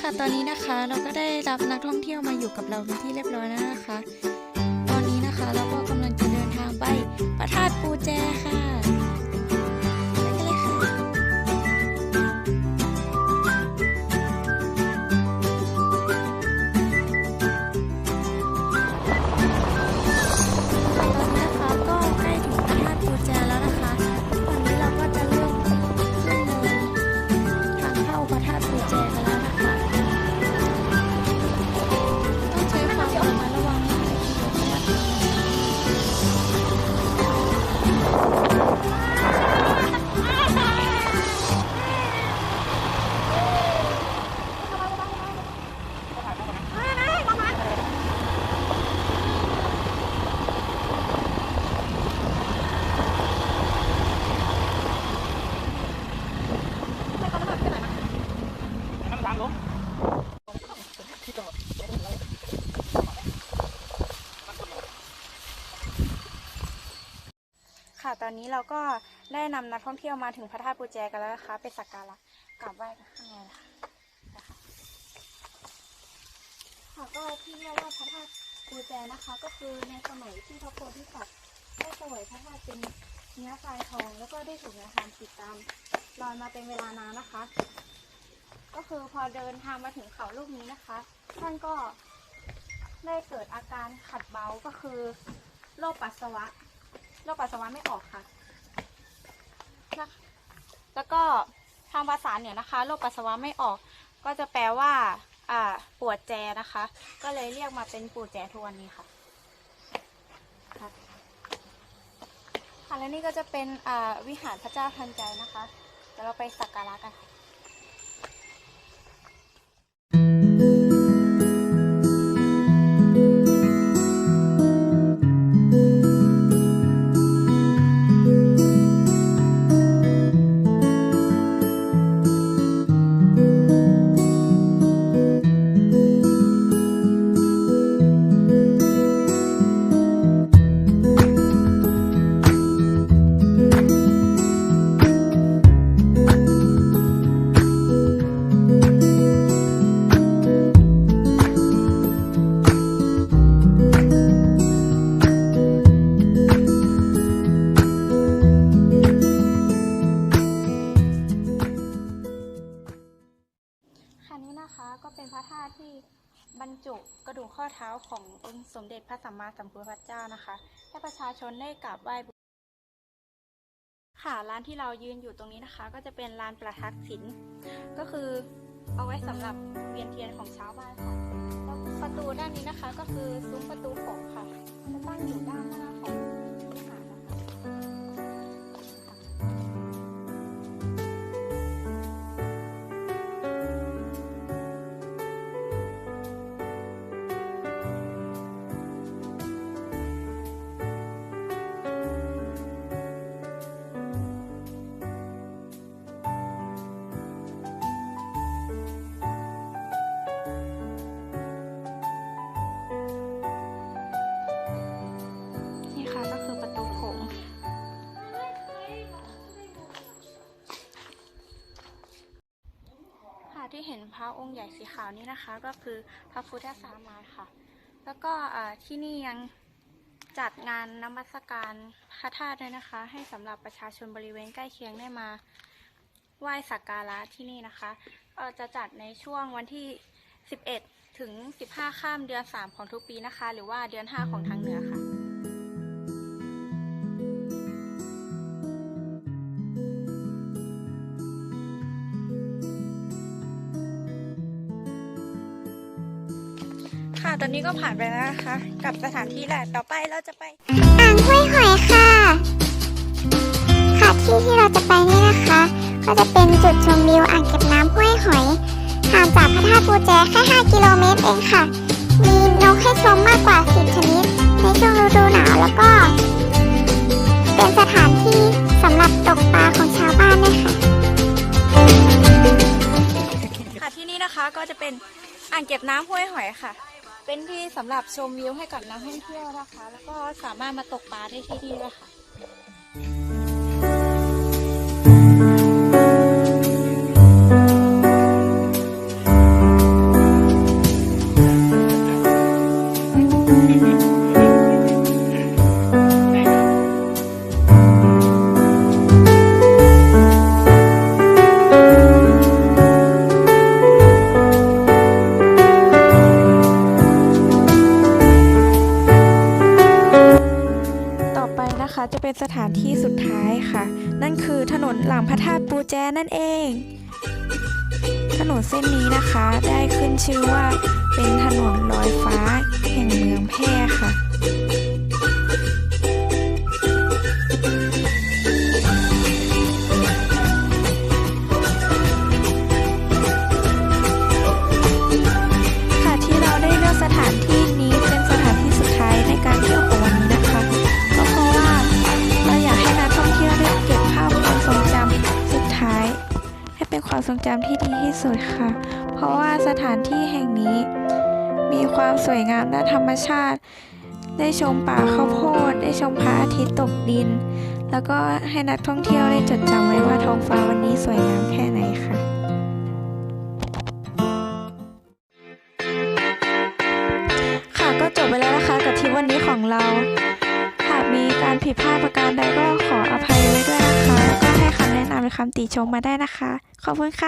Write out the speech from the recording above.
ค่ะตอนนี้นะคะเราก็ได้รับนักท่องเที่ยวมาอยู่กับเราเป็นที่เรียบร้อยแล้วนะคะ ตอนนี้นะคะเราก็กำลังจะเดินทางไปพระธาตุปูแจค่ะ ค่ะ ตอนนี้เราก็ได้นำนักท่องเที่ยวมาถึงพระธาตุปูแจกันแล้วนะคะไปสักการะกราบไหว้กันข้างในนะคะนะค่ะก็ที่เรียกว่าพระธาตุปูแจนะคะ ก็คือในสมัยที่พระโพธิสัตว์ได้สวยพระธาตุเป็นเนื้อทรายทอง แล้วก็ได้ถูกนำทางติดตามรอยมาเป็นเวลานานนะคะ ก็คือพอเดินทางมาถึงเขาลูกนี้นะคะ ท่านก็ได้เกิดอาการขัดเบาก็คือโรคปัสสาวะ โรคปัสสาวะไม่ออกค่ะนะแล้วก็ทางภาษาเหนือนะคะโรคปัสสาวะไม่ออก ก็จะแปลว่าอ่าปวดแจนะคะ ก็เลยเรียกมาเป็นปูดแจทุกวันนี้ค่ะค่ะและนี่ก็จะเป็นอ่าวิหารพระเจ้าทันใจนะคะเดี๋ยวเราไปสักการะกันค่ะ ระธาตุที่บรรจุกระดูกข้อเท้าขององค์สมเด็จพระสัมมาสัมพุทธเจ้านะคะให้ประชาชนได้กราบไหว้บูค่ะร้านที่เรายืนอยู่ตรงนี้นะคะ ก็จะเป็นลานประทักษิณก็คือเอาไว้สำหรับเวียนเทียนของชาวบ้านค่ะแล้วประตูด้านนี้นะคะ ก็คือซุ้มประตูโขงค่ะจะตั้งอยู่ด้านหน้าของ องค์ใหญ่สีขาวนี่นะคะ ก็คือพระพุทธสามาค่ะ แล้วก็ที่นี่ยังจัดงานนมัสการพระธาตุด้วยนะคะ ให้สำหรับประชาชนบริเวณใกล้เคียงได้มาไหว้สักการะที่นี่นะคะจะจัดในช่วงวันที่ 11 ถึง 15 ข้ามเดือน 3 ของทุกปีนะคะ หรือว่าเดือน 5 ของทางเหนือค่ะ ตอนนี้ก็ผ่านไปแล้วนะคะ กับสถานที่แรกต่อไปเราจะไปอ่างห้วยหอยค่ะ ค่ะที่ที่เราจะไปนี่นะคะ ก็จะเป็นจุดชมวิวอ่างเก็บน้ำห้วยหอยห่างจากพระธาตุปูแจแค่ 5 กิโลเมตรเองค่ะ มีนกให้ชมมากกว่า 10 ชนิด ในช่วงฤดูหนาวแล้วก็ เป็นสถานที่สำหรับตกปลาของชาวบ้านด้วยค่ะค่ะที่นี่นะคะก็จะเป็นอ่างเก็บน้ำห้วยหอยค่ะ เป็นที่สำหรับชมวิวให้กับนักท่องเที่ยวนะคะ แล้วก็สามารถมาตกปลาได้ที่นี่ด้วยค่ะ เป็นสถานที่สุดท้ายค่ะ นั่นคือถนนหลังพระธาตุปูแจนั่นเอง ถนนเส้นนี้นะคะได้ขึ้นชื่อว่าเป็นถนนลอยฟ้าแห่งเมืองแพร่ค่ะค่ะ ความทรงจำที่ดีที่สุดค่ะ เพราะว่าสถานที่แห่งนี้ มีความสวยงามด้านธรรมชาติ ได้ชมป่าข้าวโพด ได้ชมพระอาทิตย์ตกดิน แล้วก็ให้นักท่องเที่ยวได้จดจำไว้ว่าท้องฟ้าวันนี้สวยงามแค่ไหนค่ะ คำติชมมาได้นะคะ ขอบคุณค่ะ